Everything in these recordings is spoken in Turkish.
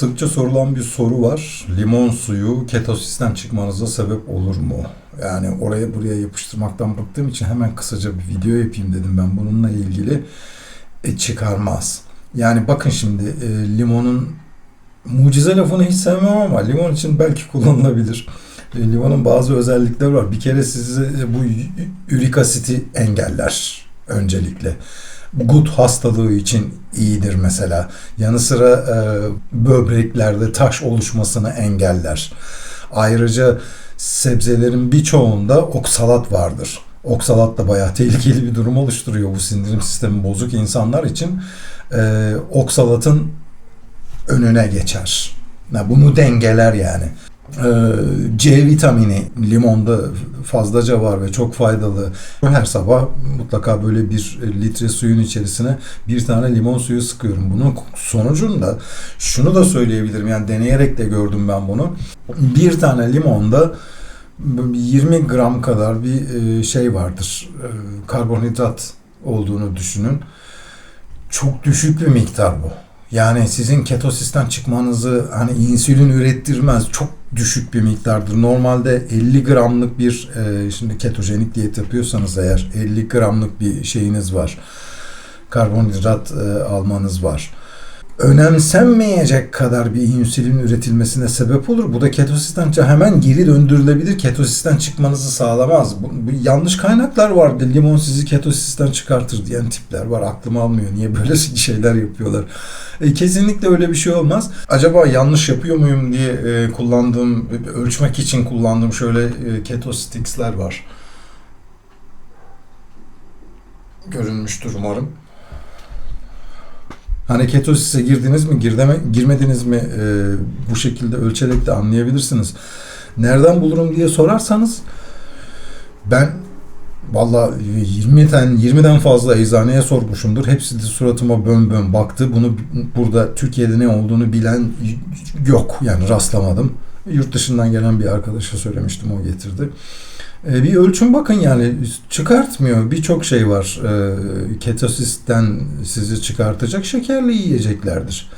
Sıkça sorulan bir soru var. Limon suyu ketosisten çıkmanıza sebep olur mu? Yani oraya buraya yapıştırmaktan bıktığım için hemen kısaca bir video yapayım dedim ben bununla ilgili. E, çıkarmaz. Yani bakın şimdi e, limonun mucize lafını hiç sevmem ama limon için belki kullanılabilir. E, limonun bazı özellikleri var. Bir kere sizi e, bu ürik asiti engeller öncelikle. Gut hastalığı için iyidir mesela. Yanı sıra e, böbreklerde taş oluşmasını engeller. Ayrıca sebzelerin birçoğunda oksalat vardır. Oksalat da bayağı tehlikeli bir durum oluşturuyor bu sindirim sistemi bozuk insanlar için. E, oksalatın önüne geçer. Yani bunu dengeler yani. Ee, C vitamini limonda fazlaca var ve çok faydalı. Her sabah mutlaka böyle bir litre suyun içerisine bir tane limon suyu sıkıyorum. Bunun sonucunda şunu da söyleyebilirim. Yani deneyerek de gördüm ben bunu. Bir tane limonda 20 gram kadar bir e, şey vardır. E, Karbonhidrat olduğunu düşünün. Çok düşük bir miktar bu. Yani sizin ketosisten çıkmanızı hani insülin ürettirmez. Çok düşük bir miktardır. Normalde 50 gramlık bir e, şimdi ketojenik diyet yapıyorsanız eğer 50 gramlık bir şeyiniz var. Karbonhidrat e, almanız var. Önemsenmeyecek kadar bir insülin üretilmesine sebep olur. Bu da ketosisten hemen geri döndürülebilir. Ketosisten çıkmanızı sağlamaz. Bu, bu yanlış kaynaklar var. Limon sizi ketosisten çıkartır diyen tipler var. Aklım almıyor. Niye böyle şeyler yapıyorlar? E, kesinlikle öyle bir şey olmaz. Acaba yanlış yapıyor muyum diye e, kullandığım, ölçmek için kullandığım şöyle e, keto sticks'ler var. Görünmüştür umarım. Hani ketosise girdiniz mi, girdeme, girmediniz mi e, bu şekilde ölçerek de anlayabilirsiniz. Nereden bulurum diye sorarsanız ben Valla 20 tane 20'den fazla eczaneye sormuşumdur. Hepsi de suratıma bön bön baktı. Bunu burada Türkiye'de ne olduğunu bilen yok. Yani rastlamadım. Yurt dışından gelen bir arkadaşa söylemiştim o getirdi. E, bir ölçüm bakın yani çıkartmıyor. Birçok şey var. E, ketosisten sizi çıkartacak şekerli yiyeceklerdir.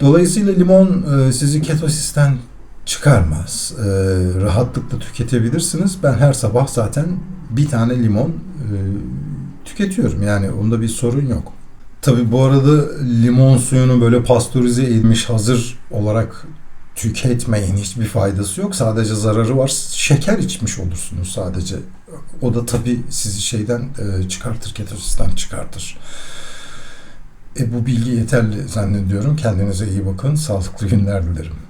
Dolayısıyla limon e, sizi ketosisten çıkarmaz. E, rahatlıkla tüketebilirsiniz. Ben her sabah zaten bir tane limon e, tüketiyorum. Yani onda bir sorun yok. Tabi bu arada limon suyunu böyle pastörize edilmiş hazır olarak tüketmeyin. Hiçbir faydası yok. Sadece zararı var. Şeker içmiş olursunuz sadece. O da tabi sizi şeyden e, çıkartır, ketosisten çıkartır. E, bu bilgi yeterli zannediyorum. Kendinize iyi bakın. Sağlıklı günler dilerim.